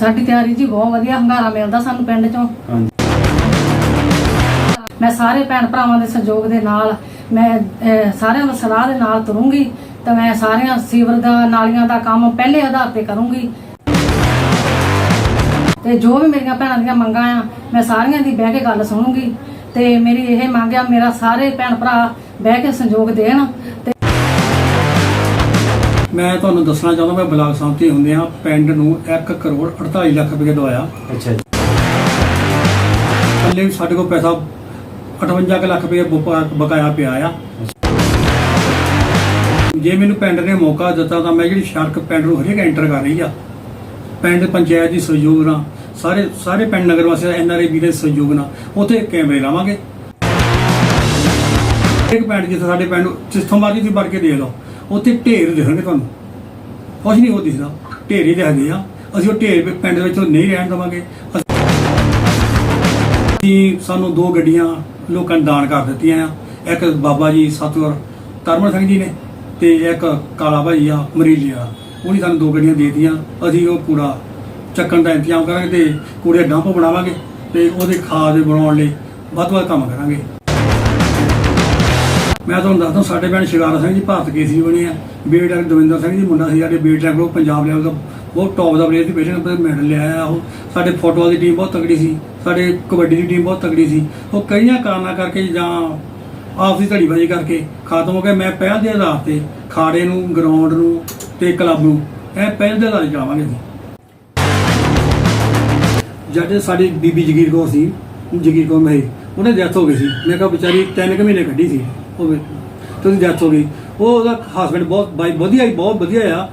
ਸਾਡੀ ਤਿਆਰੀ ਜੀ ਬਹੁਤ ਵਧੀਆ ਹੰਗਾਰਾ ਮਿਲਦਾ ਸਾਨੂੰ ਪਿੰਡ ਚੋਂ। ਹਾਂਜੀ। ਮੈਂ ਸਾਰੇ ਭੈਣ ਭਰਾਵਾਂ ਦੇ ਸਹਿਯੋਗ ਦੇ ਨਾਲ ਮੈਂ ਸਾਰਿਆਂ ਦੀ ਸਲਾਹ ਦੇ ਨਾਲ ਤੁਰੂੰਗੀ ਤੇ ਮੈਂ ਸਾਰੀਆਂ ਸੀਵਰ ਦਾ ਨਾਲੀਆਂ ਦਾ ਕੰਮ ਪਹਿਲੇ ਆਧਾਰ ਤੇ ਕਰੂੰਗੀ। ਤੇ ਜੋ ਵੀ ਮੇਰੀਆਂ ਭੈਣਾਂ ਦੀਆਂ ਮੰਗਾਂ ਆ ਮੈਂ ਸਾਰੀਆਂ ਦੀ ਬਹਿ ਕੇ ਗੱਲ ਸੁਣੂੰਗੀ ਤੇ ਮੇਰੀ ਇਹ ਮੰਗ ਆ ਮੇਰਾ ਸਾਰੇ ਭੈਣ ਭਰਾ ਬਹਿ ਕੇ ਸਹਿਯੋਗ ਦੇਣ ਤੇ ਮੈਂ ਤੁਹਾਨੂੰ ਦੱਸਣਾ ਚਾਹੁੰਦਾ ਮੈਂ ਬਲਾਕ ਸੰਮਤੀ ਹੁੰਦੇ ਆ ਪਿੰਡ ਨੂੰ 1 ਕਰੋੜ 48 ਲੱਖ ਰੁਪਏ ਦਵਾਇਆ। ਅੱਛਾ ਜੀ। ਥੱਲੇ ਸਾਡੇ ਕੋਲ ਪੈਸਾ 58 ਕੁ ਲੱਖ ਰੁਪਏ ਬਕਾ- ਬਕਾਇਆ ਪਿਆ ਆ। ਜੇ ਮੈਨੂੰ ਪਿੰਡ ਨੇ ਮੌਕਾ ਦਿੱਤਾ ਤਾਂ ਮੈਂ ਜਿਹੜੀ ਸੜਕ ਪਿੰਡ ਨੂੰ ਹਰੇਕ ਐਂਟਰ ਕਰ ਰਹੀ ਆ। ਪਿੰਡ ਪੰਚਾਇਤ ਦੀ ਸਹਿਯੋਗ ਨਾਲ ਸਾਰੇ ਸਾਰੇ ਪਿੰਡ ਨਗਰ ਵਾਸੀਆਂ ਐਨ ਆਰ ਆਈ ਵੀ ਦੇ ਸਹਿਯੋਗ ਨਾਲ ਉੱਥੇ ਕੈਮਰੇ ਲਾਵਾਂਗੇ। ਇੱਕ ਪਿੰਡ ਜਿੱਥੇ ਸਾਡੇ ਪਿੰਡ ਨੂੰ ਜਿੱਥੋਂ ਮਰਜ਼ੀ ਤੁਸੀਂ ਵੜ ਕੇ ਦੇਖ ਲਓ। ਉੱਥੇ ਢੇਰ ਦਿਖਣਗੇ ਤੁਹਾਨੂੰ। ਕੁਝ ਨਹੀਂ ਉਹ ਦਿਖਦਾ। ਢੇਰ ਹੀ ਦਿਖਦੇ ਆ। ਅਸੀਂ ਉਹ ਢੇਰ ਪਿੰਡ ਦੇ ਵਿੱਚ ਨਹੀਂ ਰਹਿਣ ਦੇਵਾਂਗੇ। ਅਸੀਂ ਸਾਨੂੰ ਦੋ ਗੱਡੀਆਂ ਲੋਕਾਂ ਨੇ ਦਾਨ ਕਰ ਦਿੱਤੀਆਂ ਆ। ਇੱਕ ਬਾਬਾ ਜੀ ਸਤਿਗੁਰ ਤਰਮਨ ਸਿੰਘ ਜੀ ਨੇ ਤੇ ਇੱਕ ਕਾਲਾ ਭਾਈ ਆ ਮਰੀਲੀ ਆ ਉਹਨੇ ਸਾਨੂੰ ਦੋ ਗੱਡੀਆਂ ਦੇ ਦਿੱਤੀਆਂ। ਅਸੀਂ ਉਹ ਕੂੜਾ ਚੱਕਣ ਦਾ ਇੰਤਜ਼ਾਮ ਕਰਾਂਗੇ ਤੇ ਕੂੜੇ ਦਾ ਡੰਪ ਬਣਾਵਾਂਗੇ ਤੇ ਉਹਦੇ ਖਾਦ ਬਣਾਉਣ ਲਈ ਵੱਧ ਤੋਂ ਵੱਧ ਕੰਮ ਕਰਾਂਗੇ। ਮੈਂ ਤੁਹਾਨੂੰ ਦੱਸਦਾ, ਸਾਡੇ ਪਿੰਡ ਸ਼ਿਕਾਰਾ ਸਿੰਘ ਜੀ ਭਾਰਤ ਕੇਸਰੀ ਬਣੇ ਆ ਬੀਡ ਦਵਿੰਦਰ ਸਿੰਘ ਜੀ ਮੁੰਡਾ ਸੀ, ਸਾਡੇ ਬੀਡ ਲੈਵਲ ਪੰਜਾਬ ਲੈਵਲ ਦਾ ਬਹੁਤ ਟੌਪ ਦਾ ਪਲੇਅਰ ਸੀ ਪਹਿਲੇ ਨੰਬਰ ਤੇ ਮੈਡਲ ਲਿਆਇਆ ਉਹ। ਸਾਡੇ ਫੁੱਟਬਾਲ ਦੀ ਟੀਮ ਬਹੁਤ ਤਕੜੀ ਸੀ, ਸਾਡੇ ਕਬੱਡੀ ਦੀ ਟੀਮ ਬਹੁਤ ਤਕੜੀ ਸੀ। ਉਹ ਕਈਆਂ ਕਾਰਨਾਂ ਕਰਕੇ ਜਾਂ ਆਪਸੀ ਧੜੀਬਾਜ਼ੀ ਕਰਕੇ ਖਤਮ ਹੋ ਗਿਆ ਮੈਂ ਪਹਿਲ ਦੇ ਆਧਾਰ ਤੇ ਖਾੜੇ ਨੂੰ ਗਰਾਊਂਡ ਨੂੰ ਤੇ ਕਲੱਬ ਨੂੰ ਇਹ ਪਹਿਲ ਦੇ ਆਧਾਰ ਤੇ ਚਲਾਵਾਂਗੇ ਜੀ। ਜਦ ਸਾਡੀ ਬੀਬੀ ਜਗੀਰ ਕੌਰ ਸੀ, ਜਗੀਰ ਕੌਰ ਮਹੀ, ਉਹਨੇ ਡੈਥ ਹੋ ਗਈ ਸੀ। ਮੈਂ ਕਿਹਾ ਵਿਚਾਰੀ ਤਿੰਨ ਕੁ ਮਹੀਨੇ ਕੱਢੀ ਸੀ। ਉਹ ਵੀ, ਤੇ ਉਹਦੀ ਡੈਥ ਹੋ ਗਈ। ਉਹ ਉਹਦਾ ਹਸਬੰਡ ਬਹੁਤ ਬਾਈ ਵਧੀਆ ਹੀ ਬਹੁਤ ਵਧੀਆ ਆ।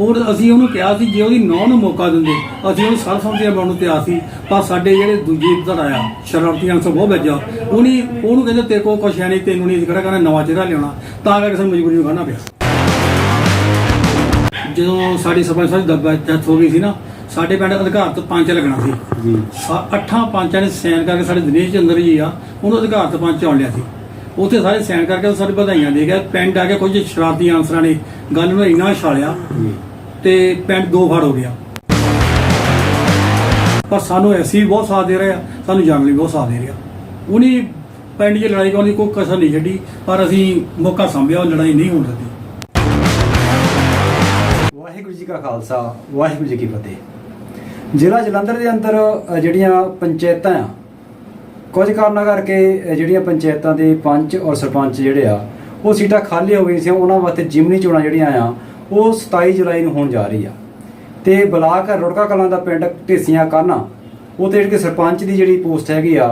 ਔਰ ਅਸੀਂ ਉਹਨੂੰ ਕਿਹਾ ਸੀ ਜੇ ਉਹਦੀ ਨੌਂ ਨੂੰ ਮੌਕਾ ਦਿੰਦੇ ਅਸੀਂ ਉਹਨੂੰ ਸਰਸੰਮਤੀ ਬਣਾਉਣ ਨੂੰ ਤਿਆਰ ਸੀ। ਪਰ ਸਾਡੇ ਜਿਹੜੇ ਦੂਜੇ ਧੜ ਆਇਆ ਸ਼ਰਾਰਤੀ ਅੰਸਰ ਬਹੁਤ ਵੱਜਾ ਉਹਨੇ ਉਹਨੂੰ ਕਹਿੰਦੇ ਤੇਰੇ ਕੋਲ ਕੁਛ ਹੈ ਨਹੀਂ ਤੈਨੂੰ ਨਹੀਂ ਕਿਹੜਾ ਕਹਿੰਦਾ ਨਵਾਂ ਚਿਹਰਾ ਲਿਆਉਣਾ। ਤਾਂ ਕਰਕੇ ਸਾਨੂੰ ਮਜਬੂਰੀ ਨੂੰ ਖਾਣਾ ਪਿਆ। ਜਦੋਂ ਸਾਡੀ ਸਰਪੰਚ ਸਾਹਿਬ ਦੀ ਡੈਥ ਹੋ ਗਈ ਸੀ ਨਾ ਸਾਡੇ ਪਿੰਡ ਅਧਿਕਾਰਤ ਪੰਚ ਲੱਗਣਾ ਸੀ। ਜੀ। ਅੱਠਾਂ ਪੰਚਾਂ ਨੇ ਸਾਈਨ ਕਰਕੇ ਸਾਡੇ ਦਿਨੇਸ਼ ਚੰਦਰ ਜੀ ਆ। ਉਹਨੂੰ ਅਧਿਕਾਰਤ ਪੰਚ ਚੁਣ ਲਿਆ ਸੀ। ਉੱਥੇ ਸਾਰੇ ਸਾਈਨ ਕਰਕੇ ਉਹ ਸਾਡੇ ਵਧਾਈਆਂ ਦੇ ਗਿਆ ਪਿੰਡ ਆ ਕੇ ਕੁਝ ਸ਼ਰਾਰਤੀ ਆਂਸਰਾਂ ਨੇ ਗੱਲ ਨੂੰ ਇੰਨਾ ਛਾਲਿਆ ਤੇ ਪਿੰਡ ਦੋ ਫੜ ਹੋ ਗਿਆ। ਪਰ ਸਾਨੂੰ ਐਸੀ ਬਹੁਤ ਸਾਥ ਦੇ ਰਿਹਾ ਸਾਨੂੰ ਜਾਣ ਲਈ ਬਹੁਤ ਸਾਥ ਦੇ ਰਿਹਾ ਉਹਨੇ ਪਿੰਡ 'ਚ ਲੜਾਈ ਕਰਨ ਦੀ ਕੋਈ ਕਸਰ ਨਹੀਂ ਛੱਡੀ ਪਰ ਅਸੀਂ ਮੌਕਾ ਸੰਭਿਆ ਉਹ ਲੜਾਈ ਨਹੀਂ ਹੋਣ ਦਿੱਤੀ। ਵਾਹਿਗੁਰੂ ਜੀ ਕਾ ਖਾਲਸਾ ਵਾਹਿਗੁਰੂ ਜੀ ਕੀ ਫਤਿਹ। ਜ਼ਿਲ੍ਹਾ ਜਲੰਧਰ ਦੇ ਅੰਦਰ ਜਿਹੜੀਆਂ ਪੰਚਾਇਤਾਂ ਆ ਕੁਝ ਕਾਰਨਾਂ ਕਰਕੇ ਜਿਹੜੀਆਂ ਪੰਚਾਇਤਾਂ ਦੇ ਪੰਚ ਔਰ ਸਰਪੰਚ ਜਿਹੜੇ ਆ ਉਹ ਸੀਟਾਂ ਖਾਲੀ ਹੋ ਗਈਆਂ ਸੀ ਉਹਨਾਂ ਵਾਸਤੇ ਜਿਮਨੀ ਚੋਣਾਂ ਜਿਹੜੀਆਂ ਆ ਉਹ 27 ਜੁਲਾਈ ਨੂੰ ਹੋਣ ਜਾ ਰਹੀ ਆ। ਤੇ ਬਲਾਕ ਰੁੜਕਾ ਕਲਾਂ ਦਾ ਪਿੰਡ ਢੇਸੀਆਂ ਕਾਨਾ ਉਹ ਤੇ ਜਿਹੜੀ ਸਰਪੰਚ ਦੀ ਜਿਹੜੀ ਪੋਸਟ ਹੈਗੀ ਆ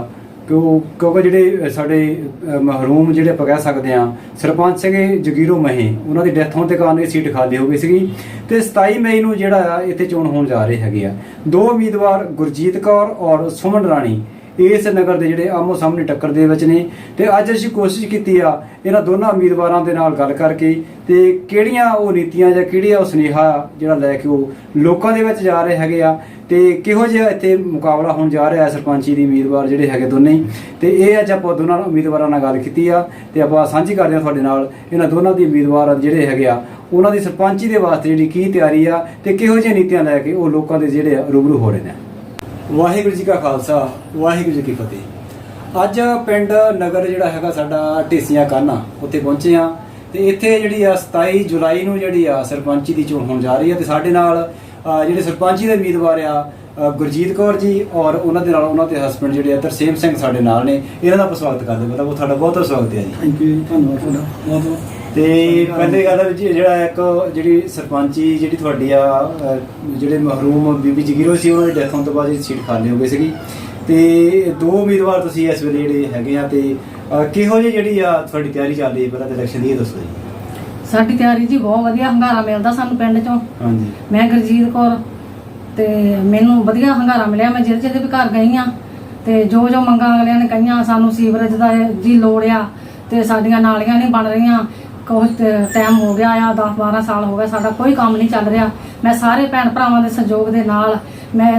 ਕਿਉਂ ਕਿਉਂਕਿ ਜਿਹੜੇ ਸਾਡੇ ਅ, ਮਹਰੂਮ ਜਿਹੜੇ ਆਪਾਂ ਕਹਿ ਸਕਦੇ ਆ ਸਰਪੰਚ ਸੀਗੇ ਜਗੀਰੋ ਮਹੀ ਉਹਨਾਂ ਦੀ ਡੈਥ ਹੋਣ ਦੇ ਕਾਰਨ ਇਹ ਸੀਟ ਖਾਲੀ ਹੋ ਗਈ ਸੀਗੀ। ਤੇ 27 ਮਈ ਨੂੰ ਜਿਹੜਾ ਆ ਇੱਥੇ ਚੋਣ ਹੋਣ ਜਾ ਰਹੀ ਹੈਗੀ ਆ। ਦੋ ਉਮੀਦਵਾਰ ਗੁਰਜੀਤ ਕੌਰ ਔਰ ਸੁਮਨ ਰਾਣੀ ਇਸ ਨਗਰ ਦੇ ਜਿਹੜੇ ਆਮੋ ਸਾਹਮਣੇ ਟੱਕਰ ਦੇ ਵਿੱਚ ਨੇ ਤੇ ਅੱਜ ਅਸੀਂ ਕੋਸ਼ਿਸ਼ ਕੀਤੀ ਆ ਇਹਨਾਂ ਦੋਨਾਂ ਉਮੀਦਵਾਰਾਂ ਦੇ ਨਾਲ ਗੱਲ ਕਰਕੇ ਤੇ ਕਿਹੜੀਆਂ ਉਹ ਨੀਤੀਆਂ ਜਾਂ ਕਿਹੜੀਆਂ ਉਹ ਸੁਨੇਹਾ ਜਿਹੜਾ ਲੈ ਕੇ ਉਹ ਲੋਕਾਂ ਦੇ ਵਿੱਚ ਜਾ ਰਹੇ ਹੈਗੇ ਆ ਤੇ ਕਿਹੋ ਜਿਹਾ ਇੱਥੇ ਮੁਕਾਬਲਾ ਹੋਣ ਜਾ ਰਿਹਾ ਹੈ ਸਰਪੰਚੀ ਦੀ ਉਮੀਦਵਾਰ ਜਿਹੜੇ ਹੈਗੇ ਦੋਨੇ ਹੀ ਤੇ ਇਹ ਅੱਜ ਆਪਾਂ ਦੋਨਾਂ ਉਮੀਦਵਾਰਾਂ ਨਾਲ ਗੱਲ ਕੀਤੀ ਆ ਤੇ ਆਪਾਂ ਸਾਂਝੀ ਕਰਦੇ ਹਾਂ ਤੁਹਾਡੇ ਨਾਲ ਇਹਨਾਂ ਦੋਨਾਂ ਦੀ ਉਮੀਦਵਾਰ ਜਿਹੜੇ ਹੈਗੇ ਆ, ਉਹਨਾਂ ਦੀ ਸਰਪੰਚੀ ਦੇ ਵਾਸਤੇ ਜਿਹੜੀ ਕੀ ਤਿਆਰੀ ਆ ਤੇ ਕਿਹੋ ਜਿਹੀਆਂ ਨੀਤੀਆਂ ਲੈ ਕੇ ਉਹ ਲੋਕਾਂ ਦੇ ਜਿਹੜੇ ਆ ਰੂਬਰੂ ਹੋ ਰਹੇ ਨੇ। ਵਾਹਿਗੁਰੂ ਜੀ ਕਾ ਖਾਲਸਾ, ਵਾਹਿਗੁਰੂ ਜੀ ਕੀ ਫਤਿਹ। ਅੱਜ ਪਿੰਡ ਨਗਰ ਜਿਹੜਾ ਹੈਗਾ ਸਾਡਾ ਢੇਸੀਆਂ ਕਾਨਾ, ਉੱਥੇ ਪਹੁੰਚੇ ਆ ਤੇ ਇੱਥੇ ਜਿਹੜੀ ਆ 27 ਜੁਲਾਈ ਨੂੰ ਜਿਹੜੀ ਆ ਸਰਪੰਚੀ ਦੀ ਚੋਣ ਹੋਣ ਜਾ ਰਹੀ ਆ ਤੇ ਸਾਡੇ ਨਾਲ ਜਿਹੜੇ ਸਰਪੰਚੀ ਦੇ ਉਮੀਦਵਾਰ ਆ ਗੁਰਜੀਤ ਕੌਰ ਜੀ ਔਰ ਉਹਨਾਂ ਦੇ ਨਾਲ ਉਹਨਾਂ ਦੇ ਹਸਬੰਡ ਜਿਹੜੇ ਆ ਤਰਸੇਮ ਸਿੰਘ ਸਾਡੇ ਨਾਲ ਨੇ। ਇਹਨਾਂ ਦਾ ਆਪਾਂ ਸਵਾਗਤ ਕਰਦੇ ਹਾਂ। ਮਤਲਬ ਤੁਹਾਡਾ ਬਹੁਤ ਬਹੁਤ ਸਵਾਗਤ ਹੈ ਜੀ। ਥੈਂਕ ਯੂ ਧੰਨਵਾਦ ਤੁਹਾਡਾ। ਬਹੁਤ ਬਹੁਤ। ਤੇ ਪਹਿਲੀ ਗੱਲ ਜੀ ਜਿਹੜਾ ਇੱਕ ਜਿਹੜੀ ਸਰਪੰਚੀ ਜਿਹੜੀ ਤੁਹਾਡੀ ਆ ਅਹ, ਜਿਹੜੇ ਮਹਰੂਮ ਬੀਬੀ ਜਗੀਰੋ ਸੀ ਉਹਨਾਂ ਦੀ ਡੈਥ ਹੋਣ ਤੋਂ ਬਾਅਦ ਜਿਹੜੀ ਸੀਟ ਖਾਲੀ ਹੋ ਗਈ ਸੀਗੀ। ਤੇ ਦੋ ਉਮੀਦਵਾਰ ਤੁਸੀਂ ਇਸ ਵੇਲੇ ਜਿਹੜੇ ਹੈਗੇ ਆ ਤੇ ਅਹ, ਕਿਹੋ ਜਿਹੀ ਜਿਹੜੀ ਆ ਤੁਹਾਡੀ ਤਿਆਰੀ ਚੱਲ ਰਹੀ ਹੈ ਪਹਿਲਾਂ ਤਾਂ ਇਲੈਕਸ਼ਨ ਦੀ ਇਹ ਦੱਸੋ ਜੀ। ਸਾਡੀ ਤਿਆਰੀ ਜੀ ਬਹੁਤ ਵਧੀਆ ਹੰਗਾਰਾ ਮਿਲਦਾ ਸਾਨੂੰ ਪਿੰਡ ਚੋਂ। ਹਾਂਜੀ। ਮੈਂ ਗੁਰਜੀਤ ਕੌਰ ਤੇ ਮੈਨੂੰ ਵਧੀਆ ਹੰਗਾਰਾ ਮਿਲਿਆ ਮੈਂ ਜਿਹਦੇ ਜਿਹਦੇ ਵੀ ਘਰ ਗਈ ਆ। ਤੇ ਜੋ ਜੋ ਮੰਗਾਂ ਅਗਲਿਆਂ ਨੇ ਕਹੀਆਂ ਸਾਨੂੰ ਸੀਵਰੇਜ ਦਾ ਇਹ ਜੀ ਲੋੜ ਆ ਤੇ ਸਾਡੀਆਂ ਨਾਲੀਆਂ ਨਹੀਂ ਬਣ ਰਹੀਆਂ। ਕੁਝ ਟਾਈਮ ਹੋ ਗਿਆ ਆ 10 12 ਸਾਲ ਹੋ ਗਏ, ਸਾਡਾ ਕੋਈ ਕੰਮ ਨਹੀਂ ਚੱਲ ਰਿਹਾ। ਮੈਂ ਸਾਰੇ ਭੈਣ ਭਰਾਵਾਂ ਦੇ ਸਹਿਯੋਗ ਦੇ ਨਾਲ, ਮੈਂ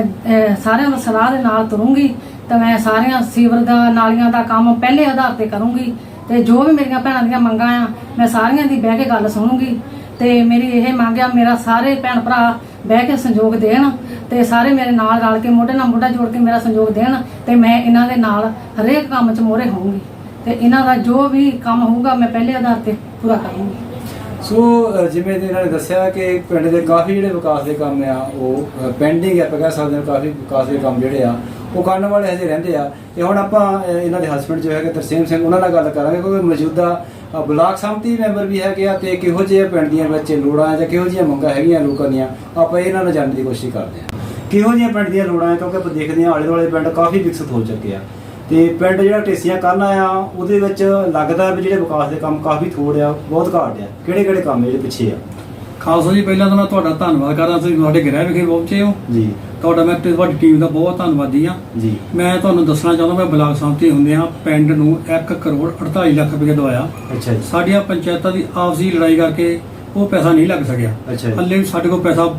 ਸਾਰਿਆਂ ਦੀ ਸਲਾਹ ਦੇ ਨਾਲ ਤੁਰੂੰਗੀ ਤੇ ਮੈਂ ਸਾਰਿਆਂ ਸੀਵਰ ਦਾ, ਨਾਲੀਆਂ ਦਾ ਕੰਮ ਪਹਿਲੇ ਆਧਾਰ ਤੇ ਕਰੂੰਗੀ ਤੇ ਜੋ ਵੀ ਮੇਰੀਆਂ ਭੈਣਾਂ ਦੀਆਂ ਮੰਗਾਂ ਆ, ਮੈਂ ਸਾਰਿਆਂ ਦੀ ਬਹਿ ਕੇ ਗੱਲ ਸੁਣੂੰਗੀ ਤੇ ਮੇਰੀ ਇਹ ਮੰਗ ਆ, ਮੇਰਾ ਸਾਰੇ ਭੈਣ ਭਰਾ ਬਹਿ ਕੇ ਸੰਯੋਗ ਦੇਣ ਤੇ ਸਾਰੇ ਮੇਰੇ ਨਾਲ ਰਲ ਕੇ ਮੋਢੇ ਨਾਲ ਮੋਢਾ ਜੋੜ ਕੇ ਮੇਰਾ ਸੰਯੋਗ ਦੇਣ ਤੇ ਮੈਂ ਇਹਨਾਂ ਦੇ ਨਾਲ ਹਰੇਕ ਕੰਮ 'ਚ ਮੋਹਰੇ ਹੋਊਂਗੀ ਤੇ ਇਹਨਾਂ ਦਾ ਜੋ ਵੀ ਕੰਮ ਹੋਊਗਾ, ਮੈਂ ਪਹਿਲੇ ਆਧਾਰ ਤੇ ਪੂਰਾ ਕਰੂੰਗੀ ਸੋ ਜਿਵੇਂ ਇਹਨਾਂ ਨੇ ਦੱਸਿਆ ਕਿ ਪਿੰਡ ਦੇ ਕਾਫੀ ਜਿਹੜੇ ਵਿਕਾਸ ਦੇ ਕੰਮ ਆ, ਉਹ ਪੈਂਡਿੰਗ ਆ, ਆਪਾਂ ਕਹਿ ਸਕਦੇ ਹਾਂ ਕਾਫੀ ਵਿਕਾਸ ਦੇ ਕੰਮ ਜਿਹੜੇ ਆ, ਉਹ ਕਰਨ ਵਾਲੇ ਹਜੇ ਰਹਿੰਦੇ ਆ। ਤੇ ਹੁਣ ਆਪਾਂ ਇਹਨਾਂ ਦੇ ਹਸਬੰਡ ਜੋ ਹੈਗੇ, ਤਰਸੇਮ ਸਿੰਘ, ਉਹਨਾਂ ਨਾਲ ਗੱਲ ਕਰਾਂਗੇ, ਕਿਉਂਕਿ ਮੌਜੂਦਾ ਬਲਾਕ ਸੰਮਤੀ ਮੈਂਬਰ ਵੀ ਹੈਗੇ ਆ, ਤੇ ਕਿਹੋ ਜਿਹੇ ਪਿੰਡ ਦੀਆਂ ਵਿੱਚ ਲੋੜਾਂ ਜਾਂ ਕਿਹੋ ਜਿਹੀਆਂ ਮੰਗਾਂ ਹੈਗੀਆਂ ਲੋਕਾਂ ਦੀਆਂ, ਆਪਾਂ ਇਹਨਾਂ ਨੂੰ ਜਾਣਨ ਦੀ ਕੋਸ਼ਿਸ਼ ਕਰਦੇ ਆ ਕਿਹੋ ਜਿਹੀਆਂ ਪਿੰਡ ਦੀਆਂ ਲੋੜਾਂ ਹੈ ਕਿਉਂਕਿ ਆਪਾਂ ਦੇਖਦੇ ਹਾਂ ਆਲੇ ਦੁਆਲੇ ਪਿੰਡ ਕਾਫੀ ਵਿਕਸਿਤ ਹੋ ਚੁੱਕੇ ਆ। ਤੇ ਪਿੰਡ ਜਿਹੜਾ ਢੇਸੀਆਂ ਕਰਨ ਆਇਆ ਉਹਦੇ ਵਿੱਚ ਲੱਗਦਾ ਵੀ ਜਿਹੜੇ ਵਿਕਾਸ ਦੇ ਕੰਮ ਕਾਫੀ ਥੋੜ ਆ ਬਹੁਤ ਘਾਟ ਆ। ਕਿਹੜੇ ਕਿਹੜੇ ਕੰਮ ਜਿਹੜੇ ਪਿੱਛੇ ਆ? ਖਾਲਸਾ ਜੀ ਪਹਿਲਾਂ ਤਾਂ ਮੈਂ ਤੁਹਾਡਾ ਧੰਨਵਾਦ ਕਰਦਾ ਤੁਸੀਂ ਸਾਡੇ ਗ੍ਰਹਿ ਵਿਖੇ ਪਹੁੰਚੇ ਹੋ। ਜੀ। ਤੁਹਾਡਾ ਮੈਂ ਤੇ ਤੁਹਾਡੀ ਟੀਮ ਦਾ ਬਹੁਤ ਧੰਨਵਾਦੀ ਆ ਜੀ। ਮੈਂ ਤੁਹਾਨੂੰ ਦੱਸਣਾ ਚਾਹੁੰਦਾ ਮੈਂ ਬਲਾਕ ਸੰਮਤੀ ਹੁੰਦੇ ਆ ਪਿੰਡ ਨੂੰ 1 ਕਰੋੜ 48 ਲੱਖ ਰੁਪਏ ਦਵਾਇਆ। ਅੱਛਾ ਜੀ। ਸਾਡੀਆਂ ਪੰਚਾਇਤਾਂ ਦੀ ਆਪਸੀ ਲੜਾਈ ਕਰਕੇ ਉਹ ਪੈਸਾ ਨਹੀਂ ਲੱਗ ਸਕਿਆ। ਅੱਛਾ ਜੀ। ਹੱਲੇ ਵੀ ਸਾਡੇ ਕੋਲ ਪੈਸਾ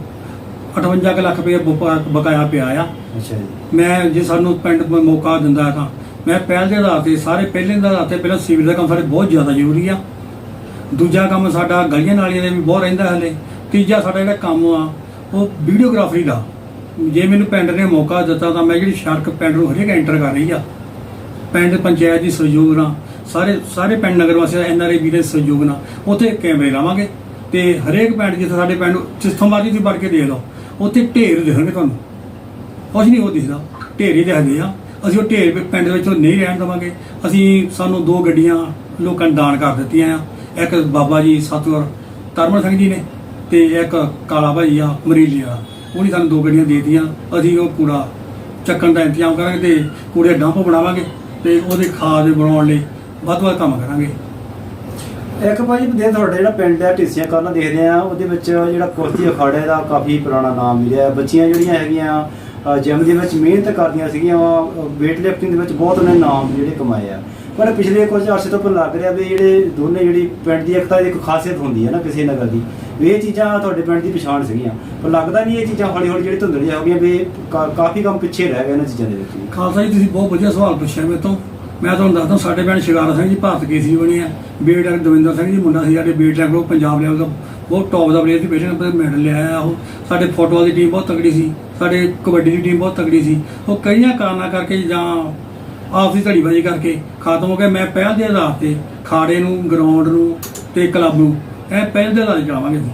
58 ਕੁ ਲੱਖ ਰੁਪਏ ਬਕਾ- ਬਕਾਇਆ ਪਿਆ ਆ। ਅੱਛਾ ਜੀ। ਮੈਂ ਜੇ ਸਾਨੂੰ ਪਿੰਡ ਮ- ਮੌਕਾ ਦਿੰਦਾ ਤਾਂ ਮੈਂ ਪਹਿਲ ਦੇ ਆਧਾਰ ਤੇ ਸਾਰੇ ਪਹਿਲੇ ਦੇ ਆਧਾਰ ਤੇ ਪਹਿਲਾਂ ਸੀਵਰ ਦਾ ਕੰਮ ਸਾਡੇ ਬਹੁਤ ਜ਼ਿਆਦਾ ਜ਼ਰੂਰੀ ਆ। ਦੂਜਾ ਕੰਮ ਸਾਡਾ ਗਲੀਆਂ ਨਾਲੀਆਂ ਦੇ ਵੀ ਬਹੁਤ ਰਹਿੰਦਾ ਹਲੇ। ਤੀਜਾ ਸਾਡਾ ਜਿਹੜਾ ਕੰਮ ਆ ਉਹ ਵੀਡੀਓਗ੍ਰਾਫਰੀ ਦਾ। ਜੇ ਮੈਨੂੰ ਪਿੰਡ ਨੇ ਮੌਕਾ ਦਿੱਤਾ ਤਾਂ ਮੈਂ ਜਿਹੜੀ ਸੜਕ ਪਿੰਡ ਨੂੰ ਹਰੇਕ ਐਂਟਰ ਕਰ ਰਹੀ ਆ। ਪਿੰਡ ਪੰਚਾਇਤ ਦੀ ਸਹਿਯੋਗ ਨਾਲ ਸਾਰੇ ਸਾਰੇ ਪਿੰਡ ਨਗਰ ਵਾਸੀਆਂ ਐਨ ਆਰ ਆਈ ਵੀ ਦੇ ਸਹਿਯੋਗ ਨਾਲ ਉੱਥੇ ਕੈਮਰੇ ਲਾਵਾਂਗੇ। ਤੇ ਹਰੇਕ ਪਿੰਡ ਜਿੱਥੇ ਸਾਡੇ ਪਿੰਡ ਜਿੱਥੋਂ ਮਰਜ਼ੀ ਤੁਸੀਂ ਵੜ ਕੇ ਦੇਖ ਲਓ। ਉੱਥੇ ਢੇਰ ਦਿਖਣਗੇ ਤੁਹਾਨੂੰ। ਕੁਛ ਨਹੀਂ ਉਹ ਦਿਖਦਾ। ਢੇਰ ਹੀ ਦਿਖਦੇ ਆ। ਅਸੀਂ ਉਹ ਢੇਰ ਪਿੰਡ ਦੇ ਵਿੱਚ ਨਹੀਂ ਰਹਿਣ ਦੇਵਾਂਗੇ। ਅਸੀਂ ਸਾਨੂੰ ਦੋ ਗੱਡੀਆਂ ਲੋਕਾਂ ਨੇ ਦਾਨ ਕਰ ਦਿੱਤੀਆਂ ਆ। ਇੱਕ ਬਾਬਾ ਜੀ ਸਤਵਰ ਤਰਮਨ ਸਿੰਘ ਜੀ ਨੇ ਤੇ ਇੱਕ ਕਾਲਾ ਭਾਈ ਆ, ਮਰੀਲੀ ਆ ਉਹਨੇ ਸਾਨੂੰ ਦੋ ਗੱਡੀਆਂ ਦੇ ਦਿੱਤੀਆਂ। ਅਸੀਂ ਉਹ ਕੂੜਾ ਚੱਕਣ ਦਾ ਇੰਤਜ਼ਾਮ ਕਰਾਂਗੇ ਤੇ ਕੂੜੇ ਡੰਪ ਬਣਾਵਾਂਗੇ ਤੇ ਉਹਦੇ ਖਾਦ ਬਣਾਉਣ ਲਈ ਵੱਧ ਤੋਂ ਵੱਧ ਕੰਮ ਕਰਾਂਗੇ। ਇੱਕ ਭਾਜੀ ਦੇ ਤੁਹਾਡਾ ਜਿਹੜਾ ਪਿੰਡ ਹੈ, ਢੀਸੀਆਂ ਕਰਨਾ ਦੇਖਦੇ ਆ ਉਹਦੇ ਵਿੱਚ ਜਿਹੜਾ ਕੁਸ਼ਤੀ ਅਖਾੜੇ ਦਾ ਕਾਫੀ ਪੁਰਾਣਾ ਨਾਮ ਮਿਲਿਆ ਬੱਚੀਆਂ ਜਿਹੜੀਆਂ ਹੈਗੀਆਂ ਜਿਮ ਦੇ ਵਿੱਚ ਮਿਹਨਤ ਕਰਦੀਆਂ ਸੀਗੀਆਂ weight lifting ਦੇ ਵਿੱਚ ਬਹੁਤ ਉਹਨੇ ਨਾਮ ਜਿਹੜੇ ਕਮਾਏ ਆ। ਪਰ ਪਿਛਲੇ ਕੁਝ ਅਰਸੇ ਤੋਂ ਪਹਿਲਾਂ ਲੱਗ ਰਿਹਾ ਵੀ ਜਿਹੜੇ ਦੋਨੇ ਜਿਹੜੀ ਪਿੰਡ ਦੀ ਇਕਤਾ ਦੀ ਇੱਕ ਖਾਸੀਅਤ ਹੁੰਦੀ ਹੈ ਨਾ ਕਿਸੇ ਨਗਰ ਦੀ, ਵੀ ਇਹ ਚੀਜ਼ਾਂ ਤੁਹਾਡੇ ਪਿੰਡ ਦੀ ਪਛਾਣ ਸੀਗੀਆਂ। ਪਰ ਲੱਗਦਾ ਨਹੀਂ ਇਹ ਚੀਜ਼ਾਂ ਹੌਲੀ ਹੌਲੀ ਜਿਹੜੀ ਧੁੰਦਲੀਆਂ ਹੋ ਗਈਆਂ ਵੀ ਕਾ- ਕਾਫੀ ਕੰਮ ਪਿੱਛੇ ਰਹਿ ਗਏ ਇਹਨਾਂ ਚੀਜ਼ਾਂ ਦੇ ਵਿੱਚ ਖਾਲਸਾ ਜੀ, ਤੁਸੀਂ ਬਹੁਤ ਵਧੀਆ ਸਵਾਲ ਪੁੱਛਿਆ ਮੇਰੇ ਤੋਂ। ਮੈਂ ਤੁਹਾਨੂੰ ਦੱਸਦਾ, ਸਾਡੇ ਪਿੰਡ ਸ਼ਿਕਾਰਾ ਸਿੰਘ ਜੀ ਭਾਰਤ ਕੇਸੀ ਬਣੇ ਆ ਬੀਡ ਡਾਕਟਰ ਦਵਿੰਦਰ ਸਿੰਘ ਜੀ ਮੁੰਡਾ ਸੀ, ਸਾਡੇ ਬੀਡ ਡਾਕਟਰ ਉਹ ਪੰਜਾਬ ਲੈਵਲ ਦਾ ਬਹੁਤ ਟੌਪ ਦਾ ਪਲੇਅਰ ਸੀ ਪਹਿਲੇ ਨੰਬਰ ਤੇ ਮੈਡਲ ਲਿਆ ਆ ਉਹ। ਸਾਡੇ ਫੁੱਟਬਾਲ ਦੀ ਟੀਮ ਬਹੁਤ ਤਕੜੀ ਸੀ, ਸਾਡੇ ਕਬੱਡੀ ਦੀ ਟੀਮ ਬਹੁਤ ਤਕੜੀ ਸੀ। ਉਹ ਕਈਆਂ ਕਾਰਨਾਂ ਕਰਕੇ ਜਾਂ ਆਪਸੀ ਧੜੀਬਾਜ਼ੀ ਕਰਕੇ ਖਤਮ ਹੋ ਗਿਆ ਮੈਂ ਪਹਿਲ ਦੇ ਆਧਾਰ ਤੇ ਖਾੜੇ ਨੂੰ ਗਰਾਊਂਡ ਨੂੰ ਤੇ ਕਲੱਬ ਨੂੰ ਇਹ ਪਹਿਲ ਦੇ ਆਧਾਰ ਤੇ ਚਲਾਵਾਂਗੇ ਜੀ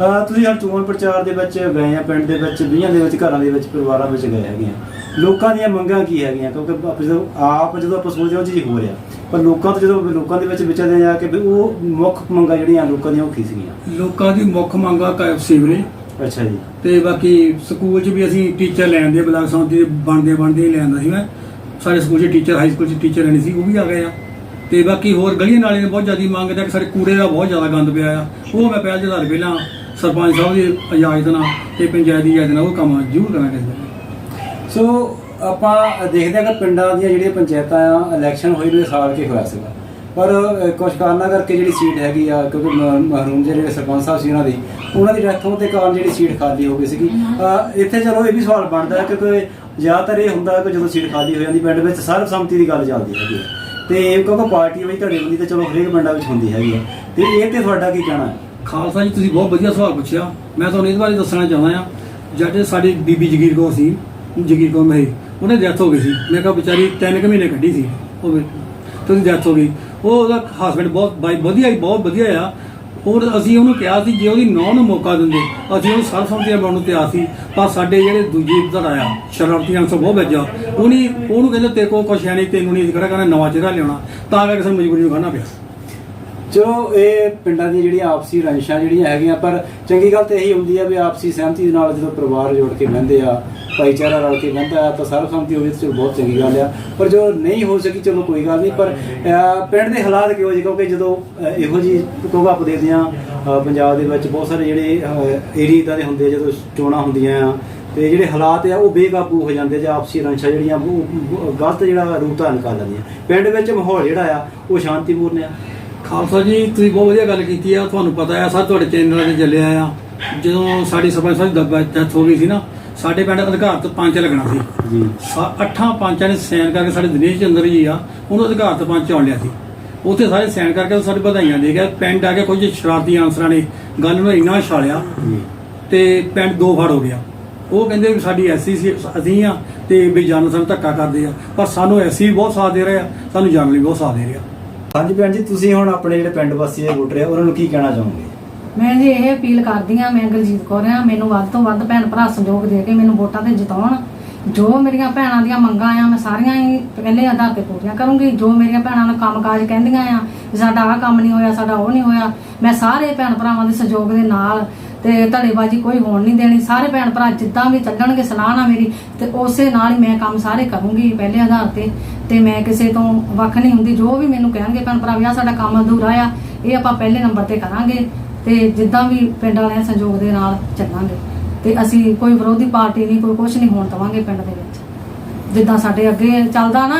ਤੁਸੀਂ ਹਰ ਚੋਣ ਪ੍ਰਚਾਰ ਦੇ ਵਿੱਚ ਗਏ ਆ ਪਿੰਡ ਦੇ ਵਿੱਚ ਵੀਹਾਂ ਦੇ ਵਿੱਚ ਘਰਾਂ ਦੇ ਵਿੱਚ ਪਰਿਵਾਰਾਂ ਵਿੱਚ ਗਏ ਹੈਗੇ ਆ। ਲੋਕਾਂ ਦੀਆਂ ਮੰਗਾਂ ਕੀ ਹੈਗੀਆਂ? ਕਿਉਂਕਿ ਆਪ ਜਦੋਂ ਆਪ ਜਦੋਂ ਆਪਾਂ ਸੋਚਦੇ ਹਾਂ ਉਹ ਚੀਜ਼ ਹੋ ਰਿਹਾ ਪਰ ਲੋਕਾਂ ਤੋਂ ਜਦੋਂ ਲੋਕਾਂ ਦੇ ਵਿੱਚ ਵਿਚਰਦੇ ਆ ਕਿ ਵੀ ਉਹ ਮੁੱਖ ਮੰਗਾਂ ਜਿਹੜੀਆਂ ਲੋਕਾਂ ਦੀਆਂ ਉਹ ਕੀ ਸੀਗੀਆਂ? ਲੋਕਾਂ ਦੀ ਮੁੱਖ ਮੰਗ ਆ ਕ- ਸੀਵਰੇਜ। ਅੱਛਾ ਜੀ। ਤੇ ਬਾਕੀ ਸਕੂਲ 'ਚ ਵੀ ਅਸੀਂ ਟੀਚਰ ਲੈਣ ਦੇ ਬਲਾਕ ਸੰਮਤੀ ਦੇ ਬਣਦੇ ਬਣਦੇ ਹੀ ਲੈਂਦਾ ਸੀ ਮੈਂ ਸਾਡੇ ਸਕੂਲ 'ਚ ਟੀਚਰ ਹਾਈ ਸਕੂਲ 'ਚ ਟੀਚਰ ਲੈਣੀ ਸੀ ਉਹ ਵੀ ਆ ਗਏ ਆ। ਤੇ ਬਾਕੀ ਹੋਰ ਗਲੀਆਂ ਨਾਲੀਆਂ ਦੀ ਬਹੁਤ ਜ਼ਿਆਦਾ ਮੰਗ ਹੈ ਕਿ ਸਾਡੇ ਕੂੜੇ ਦਾ ਬਹੁਤ ਜ਼ਿਆਦਾ ਗੰਦ ਪਿਆ ਆ। ਉਹ ਮੈਂ ਪਹਿਲ ਆਧਾਰ ਪਹਿਲਾਂ ਸਰਪੰਚ ਸਾਹਿਬ ਦੀ ਇਜਾਜ਼ਤ ਨਾਲ ਤੇ ਪੰਚਾਇਤ ਦੀ ਇਜਾਜ਼ਤ ਨਾਲ ਉਹ ਕੰਮ ਜ਼ਰੂਰ ਕਰਾਂਗੇ ਸੋ ਆਪਾਂ ਦੇਖਦੇ ਹਾਂ ਕਿ ਪਿੰਡਾਂ ਦੀਆਂ ਜਿਹੜੀਆਂ ਪੰਚਾਇਤਾਂ ਆ ਇਲੈਕਸ਼ਨ ਹੋਈ ਨੂੰ ਸਾਲ ਕੇ ਹੋਇਆ ਸੀਗਾ। ਪਰ ਅਹ, ਕੁਛ ਕਾਰਨਾਂ ਕਰਕੇ ਜਿਹੜੀ ਸੀਟ ਹੈਗੀ ਆ ਕਿਉਂਕਿ ਮ- ਮਰਹੂਮ ਜਿਹੜੇ ਸਰਪੰਚ ਸਾਹਿਬ ਸੀ ਉਹਨਾਂ ਦੀ ਉਹਨਾਂ ਦੀ ਡੈਥ ਹੋਣ ਦੇ ਕਾਰਨ ਜਿਹੜੀ ਸੀਟ ਖਾਲੀ ਹੋ ਗਈ ਸੀਗੀ। ਇੱਥੇ ਚਲੋ ਇਹ ਵੀ ਸਵਾਲ ਬਣਦਾ ਹੈ ਕਿ ਕੋਈ ਜ਼ਿਆਦਾਤਰ ਇਹ ਹੁੰਦਾ ਕਿ ਜਦੋਂ ਸੀਟ ਖਾਲੀ ਹੋ ਜਾਂਦੀ ਪਿੰਡ ਵਿੱਚ ਸਰਬਸੰਮਤੀ ਦੀ ਗੱਲ ਚੱਲਦੀ ਹੈਗੀ ਹੈ ਤੇ ਕਿਉਂਕਿ ਪਾਰਟੀ ਵਿੱਚ ਤੁਹਾਡੀ ਬੰਦੀ ਤਾਂ ਚਲੋ ਹਰੇਕ ਪਿੰਡਾਂ ਵਿੱਚ ਹੁੰਦੀ ਹੈਗੀ ਹੈ ਤੇ ਇਹ ਤੇ ਤੁਹਾਡਾ ਕੀ ਕਹਿਣਾ ਹੈ? ਖਾਲਸਾ ਜੀ ਤੁਸੀਂ ਬਹੁਤ ਵਧੀਆ ਸਵਾਲ ਪੁੱਛਿਆ। ਮੈਂ ਤੁਹਾਨੂੰ ਇਹਦੇ ਬਾਰੇ ਦੱਸਣਾ ਚਾਹੁੰਦਾ ਆ ਜਦ ਸਾਡੀ ਬੀਬੀ ਜਗੀਰ ਕੌਰ ਸੀ ਜਗੀਰ ਕੌਰ ਮਹੀ। ਉਹਨੇ ਡੈਥ ਹੋ ਗਈ ਸੀ। ਮੈਂ ਕਿਹਾ ਵਿਚਾਰੀ ਤਿੰਨ ਕੁ ਮਹੀਨੇ ਕੱਢੀ ਸੀ। ਉਹ ਵੀ, ਤੇ ਉਹਦੀ ਡੈਥ ਹੋ ਗਈ। ਉਹ ਉਹਦਾ ਹਸਬੰਡ ਬਹੁਤ ਬਾਈ ਵਧੀਆ ਹੀ ਬਹੁਤ ਵਧੀਆ ਆ। ਔਰ ਅਸੀਂ ਉਹਨੂੰ ਕਿਹਾ ਸੀ ਜੇ ਉਹਦੀ ਨੌਂ ਨੂੰ ਮੌਕਾ ਦਿੰਦੇ ਅਸੀਂ ਉਹਨੂੰ ਸਰਸੰਮਤੀ ਬਣਾਉਣ ਨੂੰ ਤਿਆਰ ਸੀ। ਪਰ ਸਾਡੇ ਜਿਹੜੇ ਦੂਜੀ ਧੜ ਆਇਆ ਸ਼ਰਾਰਤੀ ਅੰਸਰ ਬਹੁਤ ਵੱਜਾ ਉਹਨੇ ਉਹਨੂੰ ਕਹਿੰਦੇ ਤੇਰੇ ਕੋਲ ਕੁਛ ਹੈ ਨਹੀਂ ਤੈਨੂੰ ਨਹੀਂ ਖੜਾ ਕਹਿੰਦਾ ਨਵਾਂ ਚਿਹਰਾ ਲਿਆਉਣਾ। ਤਾਂ ਕਰਕੇ ਸਾਨੂੰ ਮਜਬੂਰੀ ਨੂੰ ਖੜਨਾ ਪਿਆ। ਚਲੋ, ਇਹ ਪਿੰਡਾਂ ਦੀਆਂ ਜਿਹੜੀਆਂ ਆਪਸੀ ਰੰਸ਼ਾਂ ਜਿਹੜੀਆਂ ਹੈਗੀਆਂ, ਪਰ ਚੰਗੀ ਗੱਲ ਤੇ ਇਹੀ ਹੁੰਦੀ ਆ ਵੀ ਆਪਸੀ ਸਹਿਮਤੀ ਦੇ ਨਾਲ ਜਦੋਂ ਪਰਿਵਾਰ ਜੋੜ ਕੇ ਬਹਿੰਦੇ ਆ, ਭਾਈਚਾਰਾ ਰਲ ਕੇ ਬਹਿੰਦਾ ਆ, ਤਾਂ ਸਰਬਸੰਮਤੀ ਹੋਵੇ ਤਾਂ ਚਲੋ ਬਹੁਤ ਚੰਗੀ ਗੱਲ ਆ। ਪਰ ਜੋ ਨਹੀਂ ਹੋ ਸਕੀ, ਚਲੋ ਕੋਈ ਗੱਲ ਨਹੀਂ, ਪਰ ਪਿੰਡ ਦੇ ਹਾਲਾਤ ਕਿਹੋ ਜਿਹੇ? ਕਿਉਂਕਿ ਜਦੋਂ ਇਹੋ ਜੀ ਕਿਉਂਕਿ ਆਪਾਂ ਦੇਖਦੇ ਆ ਪੰਜਾਬ ਦੇ ਵਿੱਚ ਬਹੁਤ ਸਾਰੇ ਜਿਹੜੇ ਏਰੀਆ ਇਦਾਂ ਦੇ ਹੁੰਦੇ ਆ, ਜਦੋਂ ਚੋਣਾਂ ਹੁੰਦੀਆਂ ਆ, ਤੇ ਜਿਹੜੇ ਹਾਲਾਤ ਆ, ਉਹ ਬੇਕਾਬੂ ਹੋ ਜਾਂਦੇ ਜਾਂ ਆਪਸੀ ਰੰਸ਼ਾਂ ਜਿਹੜੀਆਂ ਉਹ ਗਲਤ ਜਿਹੜਾ ਰੂਪ ਧਾਰਨ ਕਰ ਲੈਂਦੀਆਂ। ਪਿੰਡ ਵਿੱਚ ਮਾਹੌਲ ਜਿਹੜਾ ਆ, ਉਹ ਸ਼ਾਂਤੀਪੂਰਨ ਆ। ਖਾਲਸਾ ਜੀ ਤੁਸੀਂ ਬਹੁਤ ਵਧੀਆ ਗੱਲ ਕੀਤੀ ਆ। ਤੁਹਾਨੂੰ ਪਤਾ ਆ ਸਰ ਤੁਹਾਡੇ ਚੈਨਲ ਤੇ ਚੱਲਿਆ ਆ। ਜਦੋਂ ਸਾਡੀ ਸਰਪੰਚ ਸਾਹਿਬ ਦੀ ਡੈਥ ਹੋ ਗਈ ਸੀ ਨਾ ਸਾਡੇ ਪਿੰਡ ਅਧਿਕਾਰਤ ਪੰਚ ਲੱਗਣਾ ਸੀ। ਜੀ। ਅੱਠਾਂ ਪੰਚਾਂ ਨੇ ਸਾਈਨ ਕਰਕੇ ਸਾਡੇ ਦਿਨੇਸ਼ ਚੰਦਰ ਜੀ ਆ ਉਹਨੂੰ ਅਧਿਕਾਰਤ ਪੰਚ ਆਉਣ ਲਿਆ ਸੀ। ਉੱਥੇ ਸਾਰੇ ਸਾਈਨ ਕਰਕੇ ਉਹ ਸਾਡੇ ਵਧਾਈਆਂ ਦੇ ਗਿਆ ਪਿੰਡ ਆ ਕੇ ਕੁਝ ਸ਼ਰਾਰਤੀ ਆਨਸਰਾਂ ਨੇ ਗੱਲ ਨੂੰ ਇੰਨਾ ਛਾਲਿਆ ਤੇ ਪਿੰਡ ਦੋ ਫੜ ਹੋ ਗਿਆ। ਉਹ ਕਹਿੰਦੇ ਵੀ ਸਾਡੀ ਐਸਸੀ ਸੀ ਅਸੀਂ ਆ ਤੇ ਵੀ ਜਾਨ ਸਾਨੂੰ ਧੱਕਾ ਕਰਦੇ ਆ। ਪਰ ਸਾਨੂੰ ਐਸਸੀ ਵੀ ਬਹੁਤ ਸਾਥ ਦੇ ਰਹੇ ਆ ਸਾਨੂੰ ਜਾਨ ਲਈ ਬਹੁਤ ਸਾਥ ਦੇ ਰਿਹਾ ਹਾਂਜੀ ਭੈਣ ਜੀ, ਤੁਸੀਂ ਹੁਣ ਆਪਣੇ ਜਿਹੜੇ ਪਿੰਡ ਵਾਸੀ ਆ ਵੋਟਰ ਆ ਉਹਨਾਂ ਨੂੰ ਕੀ ਕਹਿਣਾ ਚਾਹੋਗੇ? ਮੈਂ ਜੀ ਇਹ ਅਪੀਲ ਕਰਦੀ ਆ ਮੈਂ ਗਲਜੀਤ ਕੌਰ ਆ ਮੈਨੂੰ ਵੱਧ ਤੋਂ ਵੱਧ ਭੈਣ ਭਰਾ ਸਹਿਯੋਗ ਦੇ ਕੇ ਮੈਨੂੰ ਵੋਟਾਂ ਤੇ ਜਿਤਾਉਣ। ਜੋ ਮੇਰੀਆਂ ਭੈਣਾਂ ਦੀਆਂ ਮੰਗਾਂ ਆ, ਮੈਂ ਸਾਰੀਆਂ ਹੀ ਪਹਿਲੇ ਆਧਾਰ ਕੇ ਪੂਰੀਆਂ ਕਰੂੰਗੀ। ਜੋ ਮੇਰੀਆਂ ਭੈਣਾਂ ਨੂੰ ਕੰਮਕਾਜ ਕਹਿੰਦੀਆਂ ਆ ਸਾਡਾ ਆਹ ਕੰਮ ਨਹੀਂ ਹੋਇਆ, ਸਾਡਾ ਉਹ ਨਹੀਂ ਹੋਇਆ, ਮੈਂ ਸਾਰੇ ਭੈਣ ਭਰਾਵਾਂ ਦੇ ਸਹਿਯੋਗ ਦੇ ਨਾਲ ਤੇ ਧੜੇਬਾਜ਼ੀ ਕੋਈ ਹੋਣ ਨਹੀਂ ਦੇਣੀ। ਸਾਰੇ ਭੈਣ ਭਰਾ ਜਿੱਦਾਂ ਵੀ ਚੱਲਣਗੇ, ਸਲਾਹ ਨਾ ਮੇਰੀ, ਤੇ ਉਸੇ ਨਾਲ ਹੀ ਮੈਂ ਕੰਮ ਸਾਰੇ ਕਰੂੰਗੀ ਪਹਿਲੇ ਆਧਾਰ ਤੇ। ਤੇ ਮੈਂ ਕਿਸੇ ਤੋਂ ਵੱਖ ਨਹੀਂ ਹੁੰਦੀ। ਜੋ ਵੀ ਮੈਨੂੰ ਕਹਿਣਗੇ, ਭੈਣ ਭਰਾ, ਵੀ ਆਹ ਸਾਡਾ ਕੰਮ ਅਧੂਰਾ ਆ, ਇਹ ਆਪਾਂ ਪਹਿਲੇ ਨੰਬਰ ਤੇ ਕਰਾਂਗੇ। ਤੇ ਜਿੱਦਾਂ ਵੀ ਪਿੰਡ ਵਾਲਿਆਂ ਸਹਿਯੋਗ ਦੇ ਨਾਲ ਚੱਲਾਂਗੇ। ਤੇ ਅਸੀਂ ਕੋਈ ਵਿਰੋਧੀ ਪਾਰਟੀ ਨਹੀਂ, ਕੋਈ ਕੁਝ ਨਹੀਂ ਹੋਣ ਦਵਾਂਗੇ ਪਿੰਡ ਦੇ ਵਿੱਚ। ਜਿੱਦਾਂ ਸਾਡੇ ਅੱਗੇ ਚੱਲਦਾ ਨਾ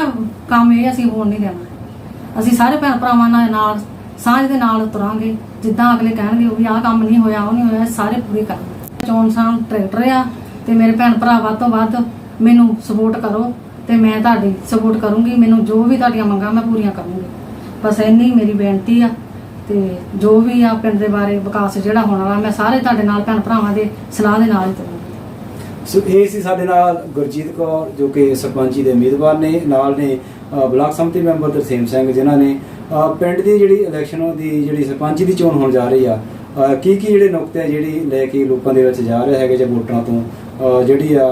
ਕੰਮ, ਇਹ ਅਸੀਂ ਹੋਣ ਨਹੀਂ ਦੇਣਾ। ਅਸੀਂ ਸਾਰੇ ਭੈਣ ਭਰਾਵਾਂ ਨਾਲ ਸਾਂਝ ਦੇ ਨਾਲ ਤੁਰਾਂਗੇ ਜਿੱਦਾਂ ਅਗਲੇ ਕਹਿਣਗੇ ਉਹ ਵੀ ਆਹ ਕੰਮ ਨਹੀਂ ਹੋਇਆ, ਉਹ ਨਹੀਂ ਹੋਇਆ, ਸਾਰੇ ਪੂਰੇ ਕਰਾਂਗੇ ਚੋਣ ਸਾਂ ਟਰੈਕਟਰ ਆ ਤੇ ਮੇਰੇ ਭੈਣ ਭਰਾ ਵੱਧ ਤੋਂ ਵੱਧ ਮੈਨੂੰ ਸਪੋਰਟ ਕਰੋ ਤੇ ਮੈਂ ਤੁਹਾਡੀ ਸਪੋਰਟ ਕਰੂੰਗੀ, ਮੈਨੂੰ ਜੋ ਵੀ ਤੁਹਾਡੀਆਂ ਮੰਗਾਂ ਮੈਂ ਪੂਰੀਆਂ ਕਰੂੰਗੀ। ਬਸ ਇੰਨੀ ਮੇਰੀ ਬੇਨਤੀ ਆ ਤੇ ਜੋ ਵੀ ਆ ਪਿੰਡ ਦੇ ਬਾਰੇ ਵਿਕਾਸ ਜਿਹੜਾ ਹੋਣ ਵਾਲਾ, ਮੈਂ ਸਾਰੇ ਤੁਹਾਡੇ ਨਾਲ ਭੈਣ ਭਰਾਵਾਂ ਦੇ ਸਲਾਹ ਦੇ ਨਾਲ ਹੀ ਤੁਰਾਂਗੀ ਸੋ ਇਹ ਸੀ ਸਾਡੇ ਨਾਲ ਗੁਰਜੀਤ ਕੌਰ, ਜੋ ਕਿ ਸਰਪੰਚੀ ਦੇ ਉਮੀਦਵਾਰ ਨੇ, ਨਾਲ ਨੇ ਬਲਾਕ ਸੰਮਤੀ ਮੈਂਬਰ ਤਰਸੇਮ ਸਿੰਘ ਜਿਨ੍ਹਾਂ ਨੇ ਪਿੰਡ ਦੀ ਜਿਹੜੀ ਇਲੈਕਸ਼ਨ ਦੀ ਜਿਹੜੀ ਸਰਪੰਚ ਦੀ ਚੋਣ ਹੋਣ ਜਾ ਰਹੀ ਆ ਕੀ ਕੀ ਜਿਹੜੇ ਨੁਕਤੇ ਆ ਜਿਹੜੀ ਲੈ ਕੇ ਲੋਕਾਂ ਦੇ ਵਿੱਚ ਜਾ ਰਹੇ ਹੈਗੇ ਜਾਂ ਵੋਟਰਾਂ ਤੋਂ ਜਿਹੜੀ ਆ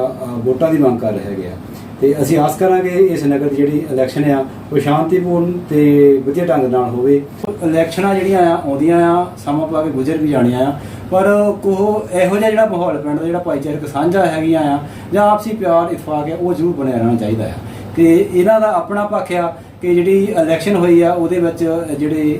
ਵੋਟਾਂ ਦੀ ਮੰਗ ਕਰ ਰਹੇ ਹੈਗੇ ਆ। ਤੇ ਅਸੀਂ ਆਸ ਕਰਾਂਗੇ ਇਸ ਨਗਰ ਦੀ ਜਿਹੜੀ ਇਲੈਕਸ਼ਨ ਆ, ਉਹ ਸ਼ਾਂਤੀਪੂਰਨ ਤੇ ਵਧੀਆ ਢੰਗ ਨਾਲ ਹੋਵੇ। ਇਲੈਕਸ਼ਨਾਂ ਜਿਹੜੀਆਂ ਆ, ਆਉਂਦੀਆਂ ਆ, ਸਮਾਂ ਪਾ ਕੇ ਗੁਜ਼ਰ ਵੀ ਜਾਣੀਆਂ ਆ, ਪਰ ਕੋ ਇਹੋ ਜਿਹਾ ਜਿਹੜਾ ਮਾਹੌਲ, ਪਿੰਡ ਦਾ ਜਿਹੜਾ ਭਾਈਚਾਰਕ ਸਾਂਝਾ ਹੈਗੀਆਂ ਆ ਜਾਂ ਆਪਸੀ ਪਿਆਰ, ਇਤਫਾਕ ਹੈ ਉਹ ਜ਼ਰੂਰ ਬਣਿਆ ਰਹਿਣਾ ਚਾਹੀਦਾ ਆ। ਤੇ ਇਹਨਾਂ ਦਾ ਆਪਣਾ ਪੱਖ ਆ ਕਿ ਜਿਹੜੀ ਇਲੈਕਸ਼ਨ ਹੋਈ ਆ, ਉਹਦੇ ਵਿੱਚ ਜਿਹੜੇ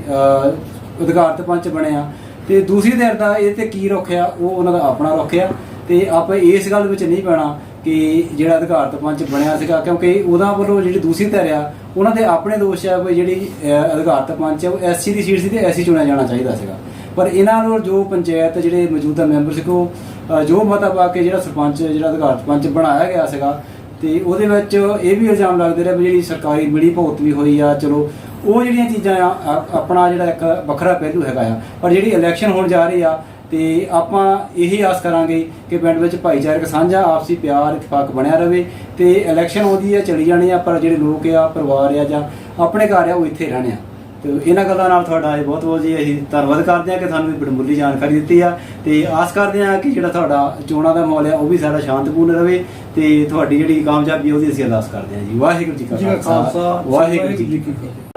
ਅਧਿਕਾਰਤ ਪੰਚ ਬਣੇ ਆ। ਤੇ ਦੂਸਰੀ ਧਿਰ ਦਾ ਇਹ ਤੇ ਕੀ ਰੁੱਖ ਆ, ਉਹ ਉਹਨਾਂ ਦਾ ਆਪਣਾ ਰੁੱਖ ਆ। ਤੇ ਆਪਾਂ ਇਸ ਗੱਲ ਵਿੱਚ ਨਹੀਂ ਪੈਣਾ ਕਿ ਜਿਹੜਾ ਅਧਿਕਾਰਤ ਪੰਚ ਬਣਿਆ ਸੀਗਾ, ਕਿਉਂਕਿ ਉਹਦਾ ਵੱਲੋਂ ਜਿਹੜੀ ਦੂਸਰੀ ਧਿਰ ਆ, ਉਹਨਾਂ ਦੇ ਆਪਣੇ ਦੋਸ਼ ਆ ਵੀ ਜਿਹੜੀ ਅਧਿਕਾਰਤ ਪੰਚ ਆ, ਉਹ ਐਸਸੀ ਦੀ ਸੀਟ ਸੀ ਤੇ ਐਸਸੀ ਚੁਣਿਆ ਜਾਣਾ ਚਾਹੀਦਾ ਸੀਗਾ। ਪਰ ਇਹਨਾਂ ਨੂੰ ਜੋ ਪੰਚਾਇਤ ਜਿਹੜੇ ਮੌਜੂਦਾ ਮੈਂਬਰ ਸੀ ਕੋ ਜੋ ਮਤਾ ਪਾ ਕੇ ਜਿਹੜਾ ਸਰਪੰਚ, ਜਿਹੜਾ ਅਧਿਕਾਰਤ ਪੰਚ ਬਣਾਇਆ ਗਿਆ ਸੀਗਾ ਤੇ ਉਹਦੇ ਵਿੱਚ ਇਹ ਵੀ ਇਲਜ਼ਾਮ ਲੱਗਦੇ ਰਿਹਾ ਵੀ ਜਿਹੜੀ ਸਰਕਾਰੀ ਮਿਲੀ ਭੁਗਤ ਵੀ ਹੋਈ ਆ, ਚਲੋ, ਉਹ ਜਿਹੜੀਆਂ ਚੀਜ਼ਾਂ ਆ ਆਪਣਾ ਜਿਹੜਾ ਇੱਕ ਵੱਖਰਾ ਪਹਿਲੂ ਹੈਗਾ ਆ। ਪਰ ਜਿਹੜੀ ਇਲੈਕਸ਼ਨ ਹੋਣ ਜਾ ਰਹੀ ਆ, ਤੇ ਆਪਾਂ ਇਹੀ ਆਸ ਕਰਾਂਗੇ ਕਿ ਪਿੰਡ ਵਿੱਚ ਭਾਈਚਾਰਕ ਸਾਂਝਾ, ਆਪਸੀ ਪਿਆਰ, ਇਤਫਾਕ ਬਣਿਆ ਰਵੇ ਤੇ ਇਲੈਕਸ਼ਨ ਆਉਂਦੀ ਆ, ਚਲੀ ਜਾਣੀ ਆ, ਪਰ ਜਿਹੜੇ ਲੋਕ ਆ, ਪਰਿਵਾਰ ਆ ਜਾਂ ਆਪਣੇ ਘਰ ਆ, ਉਹ ਇੱਥੇ ਰਹਿਣੇ ਆ। ਤੇ ਇਹਨਾਂ ਗੱਲਾਂ ਨਾਲ ਤੁਹਾਡਾ ਇਹ ਬਹੁਤ ਬਹੁਤ ਜੀ ਅਸੀਂ ਧੰਨਵਾਦ ਕਰਦੇ ਹਾਂ ਕਿ ਤੁਹਾਨੂੰ ਇਹ ਬੜਮੁੱਲੀ ਜਾਣਕਾਰੀ ਦਿੱਤੀ ਆ। ਤੇ ਆਸ ਕਰਦੇ ਹਾਂ ਕਿ ਜਿਹੜਾ ਤੁਹਾਡਾ ਚੋਣਾਂ ਦਾ ਮਾਹੌਲ ਆ ਉਹ ਵੀ ਸਾਡਾ ਸ਼ਾਂਤਪੂਰਨ ਰਵੇ ਤੇ ਤੁਹਾਡੀ ਜਿਹੜੀ ਕਾਮਯਾਬੀ ਉਹਦੀ ਅਸੀਂ ਅਰਦਾਸ ਕਰਦੇ ਹਾਂ ਜੀ। ਵਾਹਿਗੁਰੂ ਜੀ ਕਾ ਖਾਲਸਾ ਵਾਹਿਗੁਰੂ ਜੀ ਕੀ ਫਤਿਹ।